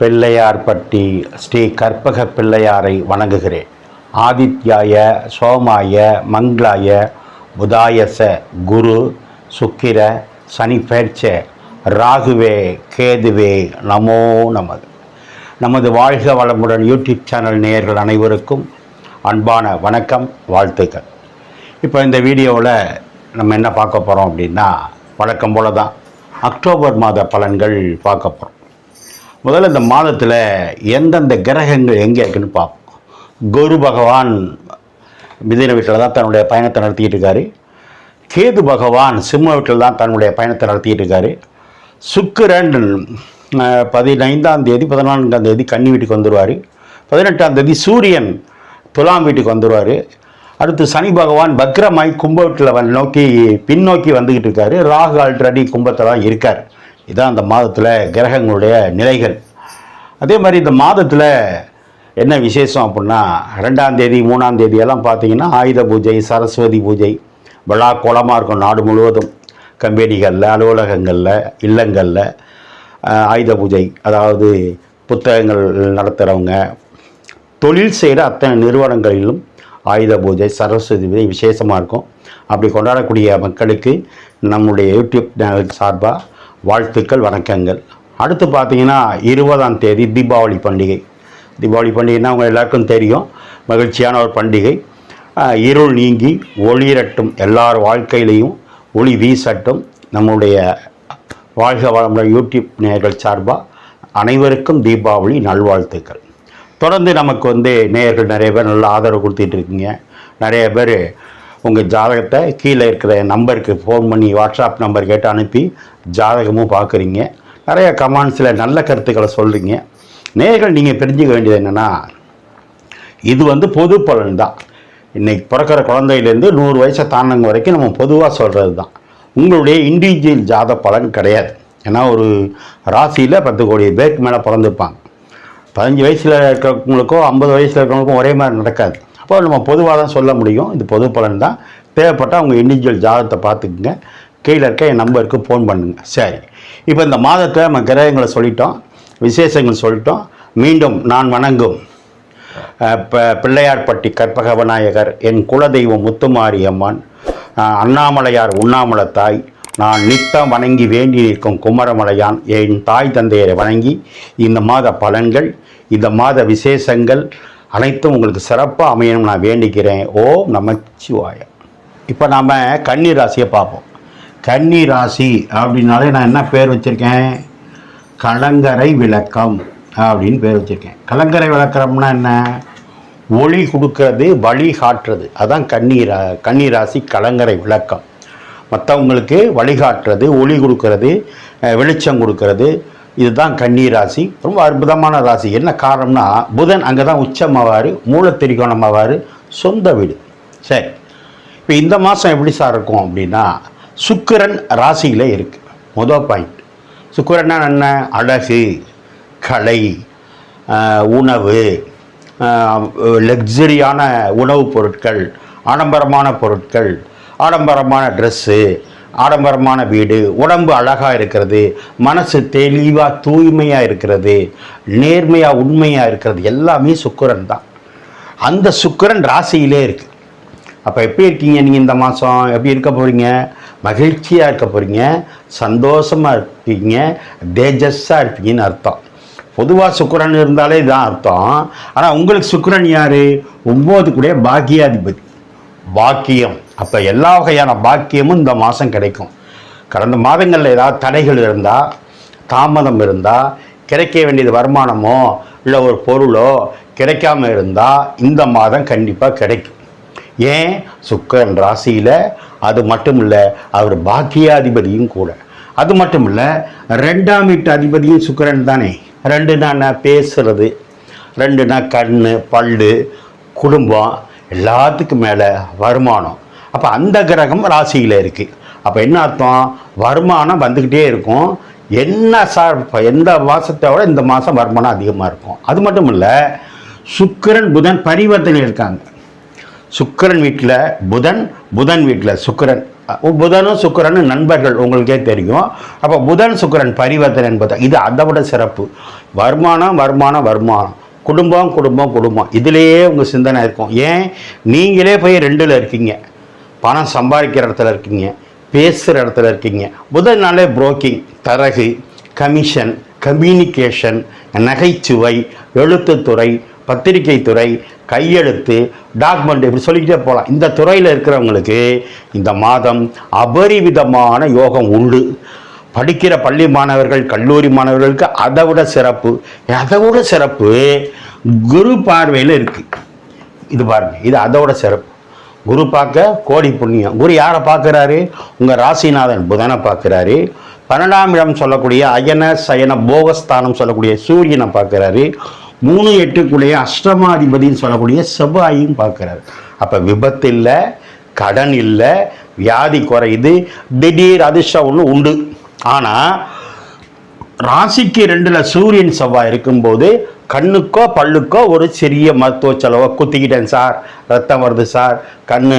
பிள்ளையார்பட்டி ஸ்ரீ கற்பக பிள்ளையாரை வணங்குகிறேன். ஆதித்யாய சோமாய மங்களாய புதாயச குரு சுக்கிர சனி பேர்ச்ச ராகுவே கேதுவே நமோ நமது நமது வாழ்க வளமுடன் யூடியூப் சேனல் நேயர்கள் அனைவருக்கும் அன்பான வணக்கம் வாழ்த்துக்கள். இப்போ இந்த வீடியோவில் நம்ம என்ன பார்க்க போகிறோம் அப்படின்னா வழக்கம் போல தான் அக்டோபர் மாத பலன்கள் பார்க்க போகிறோம் முதல்ல இந்த மாதத்தில் எந்தெந்த கிரகங்கள் எங்கே இருக்குன்னு பார்ப்போம். குரு பகவான் மிதின வீட்டில் தான் தன்னுடைய பயணத்தை நடத்திக்கிட்டு இருக்காரு. கேது பகவான் சிம்ம வீட்டில் தான் தன்னுடைய பயணத்தை நடத்திக்கிட்டு இருக்காரு. சுக்கிரன் பதினைந்தாம் தேதி பதினான்காம் தேதி கன்னி வீட்டுக்கு வந்துடுவார் பதினெட்டாம் தேதி சூரியன் துலாம் வீட்டுக்கு வந்துடுவார் அடுத்து சனி பகவான் பக்ரமாய் கும்ப வீட்டில் நோக்கி பின்னோக்கி வந்துக்கிட்டு இருக்காரு. ராகு ஆல்ரெடி கும்பத்தில் தான் இருக்கார். இதான் அந்த மாதத்தில் கிரகங்களுடைய நிலைகள். அதே மாதிரி இந்த மாதத்தில் என்ன விசேஷம் அப்படின்னா ரெண்டாம் தேதி மூணாம் தேதியெல்லாம் பார்த்தீங்கன்னா ஆயுத பூஜை சரஸ்வதி பூஜை விழா கோலமாக இருக்கும் நாடு முழுவதும். கம்பெனிகளில் அலுவலகங்களில் இல்லங்களில் ஆயுத பூஜை அதாவது புத்தகங்கள் நடத்துகிறவங்க தொழில் செய்கிற அத்தனை நிறுவனங்களிலும் ஆயுத பூஜை சரஸ்வதி பூஜை விசேஷமாக இருக்கும். அப்படி கொண்டாடக்கூடிய மக்களுக்கு நம்முடைய யூடியூப் சேனல் சார்பாக வாழ்த்துக்கள் வணக்கங்கள். அடுத்து பார்த்தீங்கன்னா இருபதாம் தேதி தீபாவளி பண்டிகை. தீபாவளி பண்டிகைன்னா அவங்க எல்லாருக்கும் தெரியும். மகிழ்ச்சியான ஒரு பண்டிகை. இருள் நீங்கி ஒளிரட்டும் எல்லார் வாழ்க்கையிலையும் ஒளி வீசட்டும். நம்முடைய வாழ்க வளமுடன் யூடியூப் நேயர்கள் சார்பாக அனைவருக்கும் தீபாவளி நல்வாழ்த்துக்கள். தொடர்ந்து நமக்கு வந்து நேயர்கள் நிறைய பேர் நல்ல ஆதரவு கொடுத்துட்ருக்கீங்க நிறைய பேர் உங்கள் ஜாதகத்தை கீழே இருக்கிற நம்பருக்கு ஃபோன் பண்ணி வாட்ஸ்அப் நம்பர் கேட்டு அனுப்பி ஜாதகமும் பார்க்குறீங்க. நிறைய கமெண்ட்ஸில் நல்ல கருத்துக்களை சொல்கிறீங்க நேர்கள் நீங்கள் தெரிஞ்சுக்க வேண்டியது என்னென்னா இது வந்து பொது பலன் தான் இன்றைக்கி பிறக்கிற குழந்தையிலேருந்து நூறு வயசை தாண்டங்க வரைக்கும் நம்ம பொதுவாக சொல்கிறது தான் உங்களுடைய இண்டிவிஜுவல் ஜாத பலன் கிடையாது. ஏன்னா ஒரு ராசியில் பத்து கோடி பேருக்கு மேலே பிறந்திருப்பாங்க. பதினஞ்சு வயசில் இருக்கிறவங்களுக்கோ ஐம்பது வயசில் இருக்கிறவங்களுக்கும் ஒரே மாதிரி நடக்காது. அப்போ நம்ம பொதுவாக தான் சொல்ல முடியும். இது பொது பலன் தான். தேவைப்பட்டால் உங்கள் இண்டிவிஜுவல் ஜாதகத்தை பார்த்துக்குங்க. கீழே இருக்க என் நம்பருக்கு ஃபோன் பண்ணுங்க. சரி. இப்போ இந்த மாதத்தை நம்ம கிரகங்களை சொல்லிட்டோம். விசேஷங்கள் சொல்லிட்டோம். மீண்டும் நான் வணங்கும். பிள்ளையார்பட்டி கற்பக விநாயகர் என் குலதெய்வம் முத்துமாரி அம்மன் அண்ணாமலையார் உண்ணாமலை தாய் நான் நித்தம் வணங்கி வேண்டி நிற்கும் குமரமலையான் என் தாய் தந்தையரை வணங்கி இந்த மாத பலன்கள் இந்த மாத விசேஷங்கள் அனைத்தும் உங்களுக்கு சிறப்பாக அமையணும் நான் வேண்டிக்கிறேன். ஓம் நமச்சிவாய. இப்போ நாம் கன்னி ராசியை பார்ப்போம். கன்னி ராசி அப்படின்னாலே நான் என்ன பேர் வச்சுருக்கேன்? கலங்கரை விளக்கம் அப்படின்னு பேர் வச்சுருக்கேன். கலங்கரை விளக்கம்னா என்ன? ஒளி கொடுக்கறது வழி காட்டுறது. அதான் கண்ணீரா கண்ணீராசி கலங்கரை விளக்கம். மற்றவங்களுக்கு வழிகாட்டுறது ஒளி கொடுக்கறது வெளிச்சம் கொடுக்கறது இதுதான் கண்ணீராசி ரொம்ப அற்புதமான ராசி. என்ன காரணம்னா புதன் அங்கே தான் உச்சமாவார் மூலத்திரிகோணமாவார் சொந்த வீடு. சரி. இப்போ இந்த மாதம் எப்படி சார் இருக்கும் அப்படின்னா சுக்கிரன் ராசியில் இருக்குது மொதல் பாயிண்ட் சுக்கிரன்னா என்ன? அழகு கலை உணவு லக்ஸரியான உணவுப் பொருட்கள் ஆடம்பரமான பொருட்கள் ஆடம்பரமான ட்ரெஸ்ஸு ஆடம்பரமான வீடு உடம்பு அழகாக இருக்கிறது மனசு தெளிவாக தூய்மையாக இருக்கிறது நேர்மையாக உண்மையாக இருக்கிறது எல்லாமே சுக்கரன் தான். அந்த சுக்கரன் ராசியிலே இருக்குது அப்போ எப்படி இருக்கீங்க நீங்கள் இந்த மாதம் எப்படி இருக்க போகிறீங்க மகிழ்ச்சியாக இருக்க போகிறீங்க சந்தோஷமாக இருப்பீங்க? தேஜஸ்ஸாக இருப்பீங்கன்னு அர்த்தம். பொதுவாக சுக்கரன் இருந்தாலே இதுதான் அர்த்தம். ஆனால் உங்களுக்கு சுக்கிரன் யார்? ஒம்பது கூட பாக்கியாதிபதி. பாக்கியம். அப்போ எல்லா வகையான பாக்கியமும் இந்த மாதம் கிடைக்கும். கடந்த மாதங்களில் ஏதாவது தடைகள் இருந்தால் தாமதம் இருந்தால் கிடைக்க வேண்டியது வருமானமோ இல்லை ஒரு பொருளோ கிடைக்காம இருந்தால் இந்த மாதம் கண்டிப்பாக கிடைக்கும். ஏன்? சுக்கரன் ராசியில் அது மட்டும் இல்லை அவர் பாக்கியாதிபதியும் கூட. அது மட்டும் இல்லை ரெண்டாம் வீட்டு அதிபதியும் சுக்கரன் தானே. ரெண்டுனா என்ன பேசுறது ரெண்டுனா கண் பல்லு குடும்பம் எல்லாத்துக்கும் மேலே வருமானம். அப்போ அந்த கிரகம் ராசியில் இருக்குது அப்போ என்ன அர்த்தம்? வருமானம் வந்துக்கிட்டே இருக்கும். என்ன சார் இப்போ எந்த மாதத்தை விட இந்த மாதம் வருமானம் அதிகமாக இருக்கும். அது மட்டும் இல்லை சுக்கிரன் புதன் பரிவர்த்தனை இருக்காங்க. சுக்கிரன் வீட்டில் புதன் புதன் வீட்டில் சுக்கிரன். புதனும் சுக்கரனும் நண்பர்கள் உங்களுக்கே தெரியும். அப்போ புதன் சுக்கிரன் பரிவர்த்தனை என்பது இது அதை விட சிறப்பு. வருமானம் வருமானம் வருமானம். குடும்பம் குடும்பம் குடும்பம். இதிலேயே உங்கள் சிந்தனை இருக்கும். ஏன்? நீங்களே போய் ரெண்டில் இருக்கீங்க. பணம் சம்பாதிக்கிற இடத்துல இருக்கீங்க. பேசுகிற இடத்துல இருக்கீங்க. புதன்னாலே புரோக்கிங் தரகு கமிஷன் கம்யூனிகேஷன் நகைச்சுவை எழுத்துத்துறை பத்திரிகை துறை கையெழுத்து டாக்குமெண்ட் இப்படி சொல்லிக்கிட்டே போகலாம். இந்த துறையில் இருக்கிறவங்களுக்கு இந்த மாதம் அபரிவிதமான யோகம் உண்டு. படிக்கிற பள்ளி மாணவர்கள் கல்லூரி மாணவர்களுக்கு அதை விட சிறப்பு. அதை விட சிறப்பு குரு பார்வையில் இருக்குது இது பாருங்க இது அதோட சிறப்பு. குரு பார்க்க கோடி புண்ணியம். குரு யாரை பார்க்குறாரு? உங்கள் ராசிநாதன் புதனை பார்க்குறாரு. பன்னெண்டாம் இடம் சொல்லக்கூடிய அயன சயன போகஸ்தானம் சொல்லக்கூடிய சூரியனை பார்க்குறாரு. மூணு எட்டுக்குள்ளேயே அஷ்டமாதிபதின்னு சொல்லக்கூடிய செவ்வாயும் பார்க்குறாரு. அப்போ விபத்து இல்லை கடன் இல்லை வியாதி குறையுது திடீர் அதிர்ஷ்டம் ஒன்று உண்டு. ஆனால் ராசிக்கு ரெண்டில் சூரியன் செவ்வாய் இருக்கும்போது கண்ணுக்கோ பல்லுக்கோ ஒரு சிறிய மருத்துவ செலவை குத்திக்கிட்டேன் சார். ரத்தம் வருது சார். கண்ணு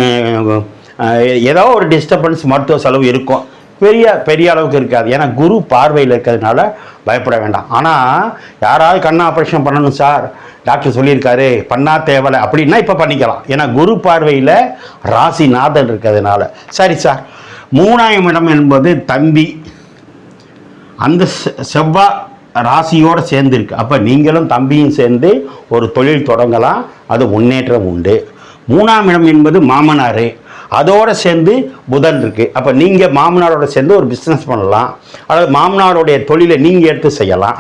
ஏதோ ஒரு டிஸ்டர்பன்ஸ் மருத்துவ செலவு இருக்கும். பெரிய பெரிய அளவுக்கு இருக்காது. ஏன்னா குரு பார்வையில் இருக்கிறதுனால பயப்பட வேண்டாம். ஆனால் யாராவது கண்ணை ஆப்ரேஷன் பண்ணணும் சார். டாக்டர் சொல்லியிருக்காரு பண்ணா தேவலை. அப்படின்னா இப்போ பண்ணிக்கலாம். ஏன்னா குரு பார்வையில் ராசிநாதன் இருக்கிறதுனால. சரி சார். மூணாயிரம் இடம் என்பது தம்பி. அந்த செ- செவ்வாய் ராசியோடு சேர்ந்துருக்கு. அப்போ நீங்களும் தம்பியும் சேர்ந்து ஒரு தொழில் தொடங்கலாம். அது முன்னேற்றம் உண்டு. மூணாம் இடம் என்பது மாமனார். அதோடு சேர்ந்து புதன் இருக்குது அப்போ நீங்கள் மாமனாரோட சேர்ந்து ஒரு பிஸ்னஸ் பண்ணலாம். அதாவது மாமனாருடைய தொழிலை நீங்கள் எடுத்து செய்யலாம்.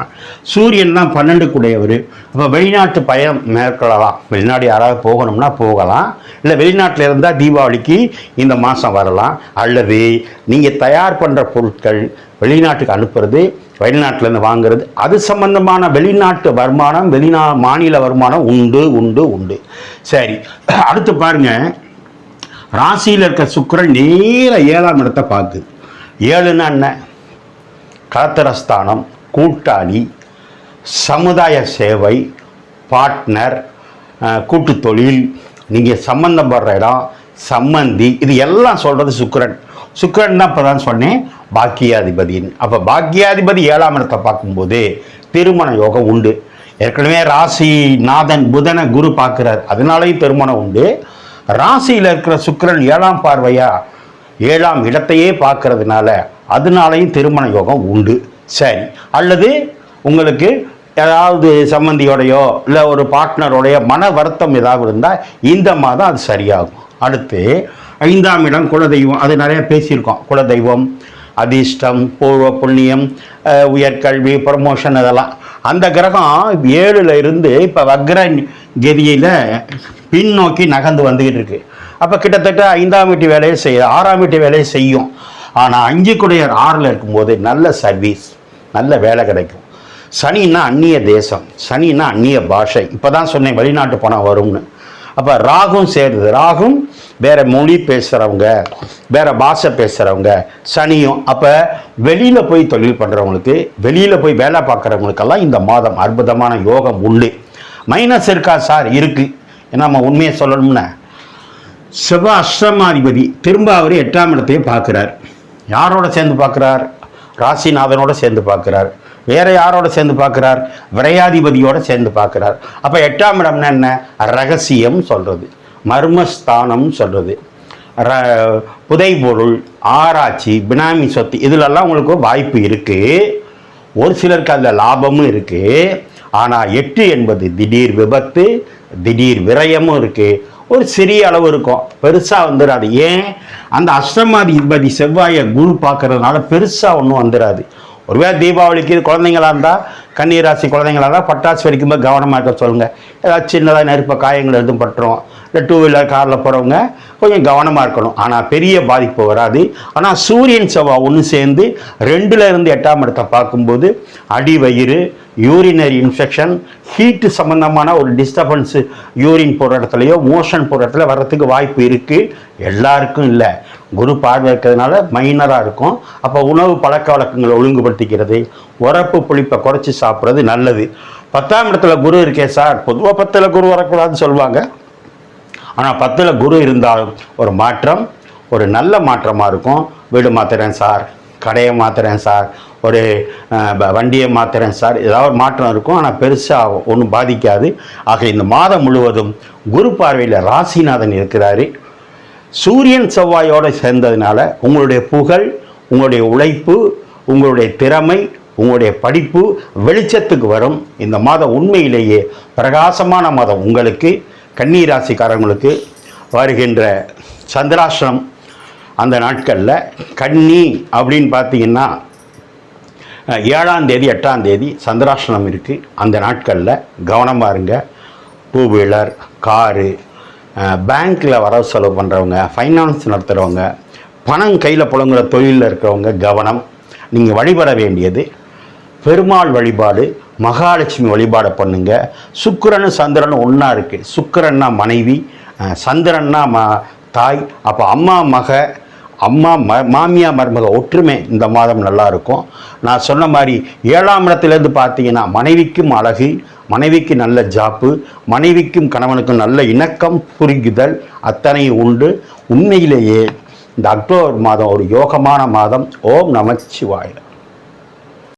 சூரியன் தான் பன்னெண்டுக்குடையவர். அப்போ வெளிநாட்டு பயணம் மேற்கொள்ளலாம். வெளிநாடு யாராவது போகணும்னா போகலாம். இல்லை வெளிநாட்டில் இருந்தால் தீபாவளிக்கு இந்த மாதம் வரலாம். அல்லது நீங்கள் தயார் பண்ணுற பொருட்கள் வெளிநாட்டுக்கு அனுப்புறது வெளிநாட்டிலேருந்து வாங்குறது அது சம்பந்தமான வெளிநாட்டு வருமானம் வெளிநா மாநில வருமானம் உண்டு உண்டு உண்டு. சரி. அடுத்து பாருங்கள் ராசியில் இருக்க சுக்கரன் நேர ஏழாம் இடத்தை பார்க்குது. ஏழுன்னா என்ன? கலத்திரஸ்தானம் கூட்டாளி சமுதாய சேவை பார்ட்னர் கூட்டு தொழில் நீங்கள் சம்மந்தப்படுற இடம் சம்மந்தி இது எல்லாம் சொல்கிறது சுக்கரன். சுக்கரன் தான் இப்போ தான் சொன்னேன் பாக்கியாதிபதின்னு அப்போ பாக்கியாதிபதி ஏழாம் இடத்தை பார்க்கும்போது திருமண யோகம் உண்டு. ஏற்கனவே ராசி நாதன் புதனை குரு பார்க்குறார். அதனாலேயும் திருமணம் உண்டு. ராசியில் இருக்கிற சுக்கரன் ஏழாம் பார்வையா? ஏழாம் இடத்தையே பார்க்கறதுனால அதனாலையும் திருமண யோகம் உண்டு. சரி. அல்லது உங்களுக்கு ஏதாவது சம்பந்தியோடையோ இல்லை ஒரு பார்ட்னரோடைய மன வருத்தம் ஏதாவது இருந்தால் இந்த மாதம் அது சரியாகும். அடுத்து ஐந்தாம் இடம் குலதெய்வம். அது நிறைய பேசியிருக்கோம். குலதெய்வம் அதிர்ஷ்டம் பூர்வ புண்ணியம் உயர்கல்வி ப்ரமோஷன் இதெல்லாம். அந்த கிரகம் ஏழில் இருந்து இப்போ வக்ர கதியில் பின்னோக்கி நகர்ந்து வந்துக்கிட்டு இருக்கு. அப்போ கிட்டத்தட்ட ஐந்தாம் வீட்டு வேலையை செய்ய ஆறாம் வீட்டு வேலையை செய்யும். ஆனால் அஞ்சு குடையர் ஆறில் இருக்கும்போது நல்ல சர்வீஸ் நல்ல வேலை கிடைக்கும். சனின்னா அந்நிய தேசம் சனின்னா அந்நிய பாஷை. இப்போ தான் சொன்னேன் வெளிநாட்டு பணம் வரும்னு. அப்போ ராகும் சேருது. ராகும் வேறு மொழி பேசுகிறவங்க வேறு பாஷை பேசுகிறவங்க சனியும் அப்போ வெளியில் போய் தொழில் பண்ணுறவங்களுக்கு வெளியில் போய் வேலை பார்க்குறவங்களுக்கெல்லாம் இந்த மாதம் அற்புதமான யோகம் உண்டு. மைனஸ் இருக்கா சார் இருக்கு. ஏன்னா நம்ம உண்மையை சொல்லணும்னா. சிவ அஷ்டமாதிபதி திரும்ப அவர் எட்டாம் இடத்தையே பார்க்குறார். யாரோட சேர்ந்து பார்க்குறார்? ராசிநாதனோட சேர்ந்து பார்க்குறார். வேற யாரோட சேர்ந்து பார்க்குறார்? விரையாதிபதியோட சேர்ந்து பார்க்குறார். அப்போ எட்டாம் இடம்னா என்ன? ரகசியம் சொல்கிறது மர்மஸ்தானம் சொல்கிறது ர புதைபொருள் ஆராய்ச்சி பினாமி சொத்து இதிலெல்லாம் உங்களுக்கு வாய்ப்பு இருக்குது ஒரு சிலருக்கு அதில் லாபமும் இருக்குது ஆனால் எட்டு என்பது திடீர் விபத்து திடீர் விரயமும் இருக்குது ஒரு சிறிய அளவு இருக்கும். பெருசாக வந்துடாது ஏன்? அந்த அஷ்டமாதிபதி செவ்வாயை குரு பார்க்கறதுனால பெருசாக ஒன்றும் வந்துடாது ஒருவேளை தீபாவளிக்கு குழந்தைங்களா இருந்தால் கன்னிராசி குழந்தைங்களா இருந்தால் பட்டாசு வெடிக்கும்போது கவனமாக இருக்க சொல்லுங்கள் ஏதாவது சின்னதாக நெருப்ப காயங்கள் எதுவும் பட்டுரும். இல்லை டூ வீலர் காரில் போகிறவங்க கொஞ்சம் கவனமாக இருக்கணும். ஆனால் பெரிய பாதிப்பு வராது. ஆனால் சூரியன் செவ்வா ஒன்று சேர்ந்து ரெண்டுலேருந்து எட்டாம் இடத்தை பார்க்கும்போது அடி வயிறு யூரினரி இன்ஃபெக்ஷன் ஹீட்டு சம்மந்தமான ஒரு டிஸ்டர்பன்ஸு யூரின் போகிற இடத்துலையோ மோஷன் போகிற இடத்துல வர்றதுக்கு வாய்ப்பு இருக்குது எல்லாருக்கும் இல்லை. குரு பார்வை இருக்கிறதுனால மைனராக இருக்கும். அப்போ உணவு பழக்க வழக்கங்களை ஒழுங்குபடுத்திக்கிறது உரப்பு புளிப்பை குறைச்சி சாப்பிட்றது நல்லது. பத்தாம் இடத்துல குரு இருக்கே சார். பொதுவாக பத்தில் குரு வரக்கூடாதுன்னு சொல்லுவாங்க. ஆனால் பத்தில் குரு இருந்தாலும் ஒரு மாற்றம் ஒரு நல்ல மாற்றமாக இருக்கும். வீடு மாத்துறேன் சார் கடையை மாத்துறேன் சார் ஒரு வண்டியை மாத்துறேன் சார். ஏதாவது ஒரு மாற்றம் இருக்கும். ஆனால் பெருசாக ஒன்றும் பாதிக்காது. ஆக இந்த மாதம் முழுவதும் குரு பார்வையில் ராசிநாதன் இருக்கிறார். சூரியன் செவ்வாயோடு சேர்ந்ததுனால உங்களுடைய புகழ் உங்களுடைய உழைப்பு உங்களுடைய திறமை உங்களுடைய படிப்பு வெளிச்சத்துக்கு வரும். இந்த மாதம் உண்மையிலேயே பிரகாசமான மாதம் உங்களுக்கு கன்னி ராசிக்காரங்களுக்கு வருகின்ற சந்திராஷ்டிரம் அந்த நாட்களில். கன்னி அப்படின்னு பார்த்தீங்கன்னா ஏழாம் தேதி எட்டாம் தேதி சந்திராசனம் இருக்குது அந்த நாட்களில் கவனமாக இருங்க டூ வீலர் காரு பேங்க்கில் வரவு செலவு பண்ணுறவங்க ஃபைனான்ஸ் நடத்துகிறவங்க பணம் கையில் புழங்குற தொழிலில் இருக்கிறவங்க கவனம். நீங்கள் வழிபட வேண்டியது பெருமாள் வழிபாடு மகாலட்சுமி வழிபாடை பண்ணுங்க. சுக்கரனும் சந்திரனும் ஒன்றா இருக்குது சுக்கிரன்னா மனைவி சந்திரன்னா ம தாய். அப்போ அம்மா மக அம்மா ம மாமியா மருமக ஒற்றுமை இந்த மாதம் நல்லா இருக்கும். நான் சொன்ன மாதிரி ஏழாம் இடத்துலேருந்து பார்த்தீங்கன்னா மனைவிக்கும் அழகு மனைவிக்கு நல்ல ஜாப்பு மனைவிக்கும் கணவனுக்கும் நல்ல இணக்கம் புரிகுதல் அத்தனை உண்டு. உண்மையிலேயே இந்த அக்டோபர் மாதம் ஒரு யோகமான மாதம். ஓம் நமச்சிவாய